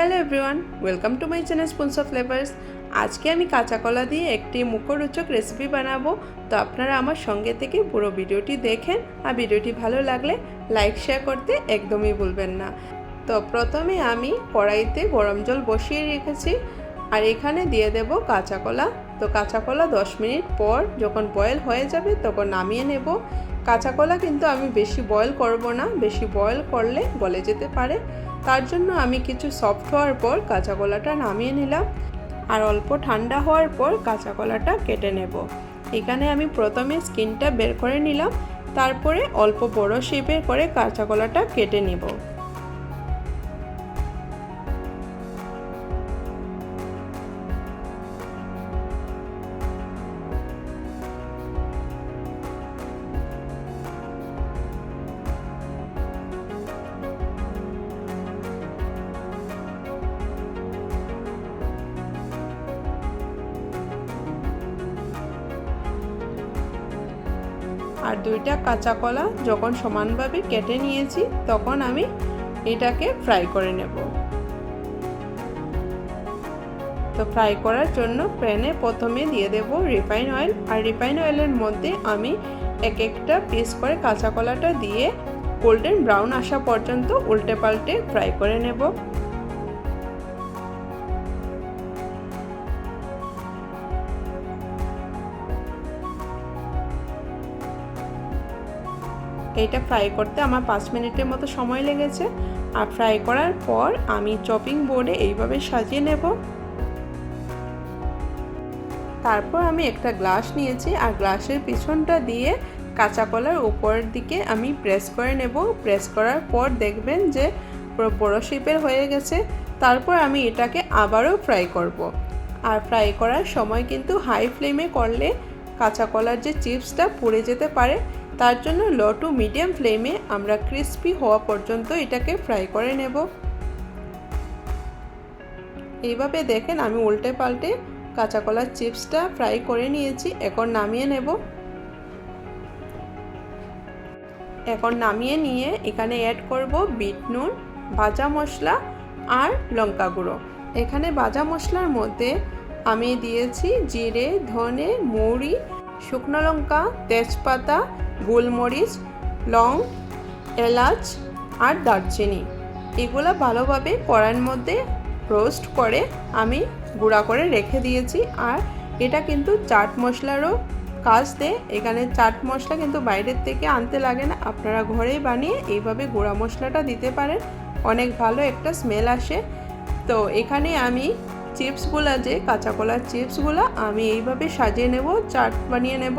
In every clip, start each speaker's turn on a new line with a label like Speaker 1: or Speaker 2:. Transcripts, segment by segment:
Speaker 1: Hello everyone, welcome to my channel spoons of flavours আজকে আমি কাঁচা কলা দিয়ে একটি মুখরোচক রেসিপি বানাবো। তো আপনারা আমার সঙ্গে থেকে পুরো ভিডিওটি দেখেন আর ভিডিওটি ভালো লাগলে লাইক, শেয়ার করতে একদমই ভুলবেন না। তো প্রথমে আমি কড়াইতে গরম জল বসিয়ে রেখেছি। আর এখানে দিয়ে দেব কাঁচা কলা তো কাঁচা কলা দশ মিনিট পর যখন বয়েল হয়ে যাবে তখন নামিয়ে নেব। কাঁচা কলা কিন্তু আমি বেশি বয়েল করব না, বেশি বয়েল করলে গলে যেতে পারে। তার জন্য আমি কিছু সফট হওয়ার পর কাঁচা কলাটা নামিয়ে নিলাম আর অল্প ঠান্ডা হওয়ার পর কাঁচা কলাটা কেটে নেব। এখানে আমি প্রথমে স্কিনটা বের করে নিলাম, তারপরে অল্প বড় শেপের করে কাঁচা কলাটা কেটে নেব। আর দুইটা কাঁচা কলা যখন সমানভাবে কেটে নিয়েছি, তখন আমি এটাকে ফ্রাই করে নেব। তো ফ্রাই করার জন্য প্যানে প্রথমে দিয়ে দেব রিফাইন অয়েল আর রিফাইন অয়েলের মধ্যে আমি এক একটা পিস করে কাঁচা কলাটা দিয়ে গোল্ডেন ব্রাউন আসা পর্যন্ত উল্টে পাল্টে ফ্রাই করে নেব। এইটা ফ্রাই করতে আমার পাঁচ মিনিটের মতো সময় লেগেছে। আর ফ্রাই করার পর আমি চপিং বোর্ডে এইভাবে সাজিয়ে নেব। তারপর আমি একটা গ্লাস নিয়েছি, আর গ্লাসের পিছনটা দিয়ে কাঁচা কলার উপরের দিকে আমি প্রেস করে নেব। প্রেস করার পর দেখবেন যে বড় শেপের হয়ে গেছে। তারপর আমি এটাকে আবারও ফ্রাই করব। আর ফ্রাই করার সময় কিন্তু হাই ফ্লেমে করলে কাঁচা কলার যে চিপসটা পুড়ে যেতে পারে তার জন্য লো টু মিডিয়াম ফ্লেমে আমরা ক্রিস্পি হওয়া পর্যন্ত এটাকে ফ্রাই করে নেব। এইভাবে দেখেন আমি উল্টে পাল্টে কাঁচা কলার চিপসটা ফ্রাই করে নিয়েছি, এখন নামিয়ে নেব। এখন নামিয়ে নিয়ে এখানে অ্যাড করব বিট নুন, ভাজা মশলা আর লঙ্কা গুঁড়ো। এখানে ভাজা মশলার মধ্যে আমি দিয়েছি জিরে, ধনে, মৌরি, শুকনো লঙ্কা, তেজপাতা গোলমরিচ, লং, এলাচ আর দারচিনি। এগুলো ভালোভাবে কড়াইয়ের মধ্যে রোস্ট করে আমি গুঁড়া করে রেখে দিয়েছি। আর এটা কিন্তু চাট মশলারও কাজ দেয় এখানে চাট মশলা কিন্তু বাইরের থেকে আনতে লাগে না। আপনারা ঘরেই বানিয়ে এইভাবে গুঁড়া মশলাটা দিতে পারেন। অনেক ভালো একটা স্মেল আসে। তো এখানে আমি চিপসগুলো যে কাঁচা কলার চিপসগুলো আমি এইভাবে সাজিয়ে নেব, চাট বানিয়ে নেব।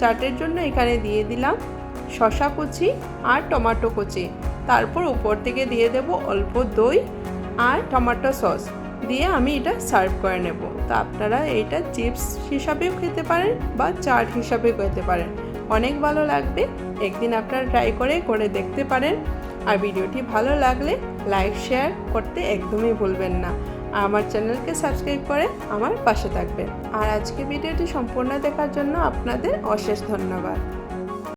Speaker 1: চাটের জন্য এখানে দিয়ে দিলাম শশা কুচি আর টমেটো কুচি। তারপর উপর থেকে দিয়ে দেব অল্প দই আর টমেটো সস। দিয়ে আমি এটা সার্ভ করে নেব। তো আপনারা এটা চিপস হিসাবেও খেতে পারেন বা চাট হিসাবেও খেতে পারেন। অনেক ভালো লাগবে। একদিন আপনারা ট্রাই করে করে দেখতে পারেন। আর ভিডিওটি ভালো লাগলে লাইক শেয়ার করতে একদমই ভুলবেন না। আমার চ্যানেলকে সাবস্ক্রাইব করে আমার পাশে থাকবেন। আর আজকে ভিডিওটি সম্পূর্ণ দেখার জন্য আপনাদের অশেষ ধন্যবাদ।